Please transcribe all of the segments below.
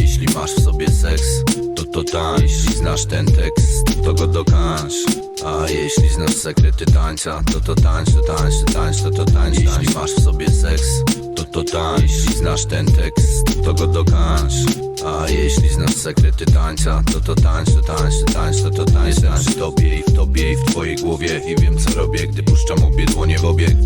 Jeśli masz w sobie seks, to to tańcz. Jeśli znasz ten tekst, to go dokańcz. A jeśli znasz sekrety tańca, to to tańcz, to tańcz, to tańcz, to to tańcz. Jeśli masz w sobie seks, to to tańcz. Jeśli znasz ten tekst, to go dokańcz. A jeśli znasz sekrety tańca, to to tańcz, to tańcz, to tańcz, to to tańcz. Jestem przy tobie i w tobie i w twojej głowie I wiem co robię, gdy puszczam obie dłonie w obieg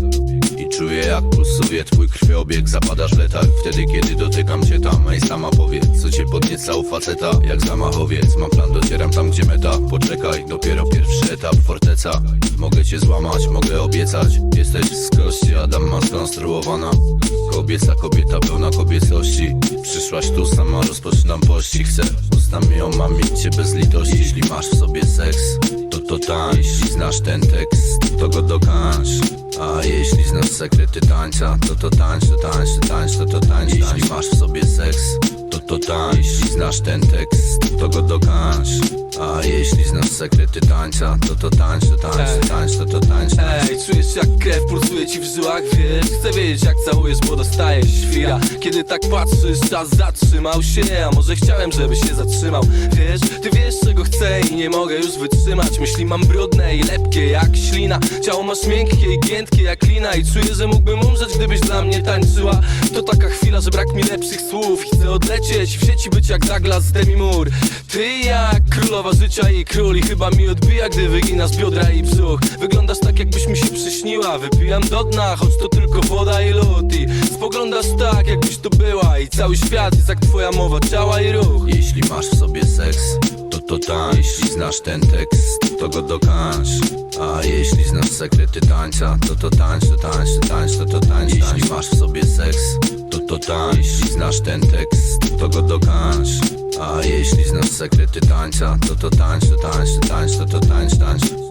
czuję jak pulsuje twój krwiobieg. Zapadasz w wtedy kiedy dotykam cię tam. Ej sama powiedz co cię podnieca u faceta. Jak zamachowiec mam plan docieram tam gdzie meta. Poczekaj dopiero pierwszy etap forteca. Mogę cię złamać mogę obiecać. Jesteś z kości Adam ma skonstruowana Kobieca kobieta pełna kobiecości. Przyszłaś tu sama rozpoczynam pościg. Chcę ustami ją mam mieć cię bez litości. Jeśli masz w sobie seks to to tańcz Jeśli znasz ten tekst. To go sekrety tańca, to to tańcz, to tańcz, to tańcz, to to tańcz Jeśli masz w sobie seks, to to tańcz znasz ten tekst, to go dokańcz A jeśli znasz sekrety tańca, to to tańcz, to tańcz, to tańcz, to to tańcz, tańcz. Ej, czujesz jak krew pulsuje ci w żyłach, wiesz? Chcę wiedzieć jak całujesz, bo dostaje świra. Kiedy tak patrzysz, czas zatrzymał się A może chciałem, żeby się zatrzymał. Wiesz, ty wiesz czego chcę i nie mogę już wytrzymać. Myśli mam brudne i lepkie jak ślina. Ciało masz miękkie i giętkie jak lina I czuję, że mógłbym umrzeć, gdybyś dla mnie tańczyła. To taka że brak mi lepszych słów. Chcę odlecieć, w sieci być jak Douglas Demi Moore Ty jak królowa życia i król I chyba mi odbija, gdy wyginasz biodra i brzuch. Wyglądasz tak jakbyś mi się przyśniła. Wypijam do dna, choć to tylko woda i lód. I spoglądasz tak, jakbyś tu była. I cały świat jest jak twoja mowa ciała i ruch. Jeśli masz w sobie seks, to to tańcz. Jeśli znasz ten tekst, to go dokańcz A jeśli znasz sekrety tańca, to to tańcz, to tańcz, to tańcz, to to tańcz Jeśli masz w sobie seks, to to tańcz. Jeśli znasz ten tekst, to go dokańcz. A jeśli znasz sekrety tańca, to to tańcz, to tańcz, to tańcz, to to tańcz, tańcz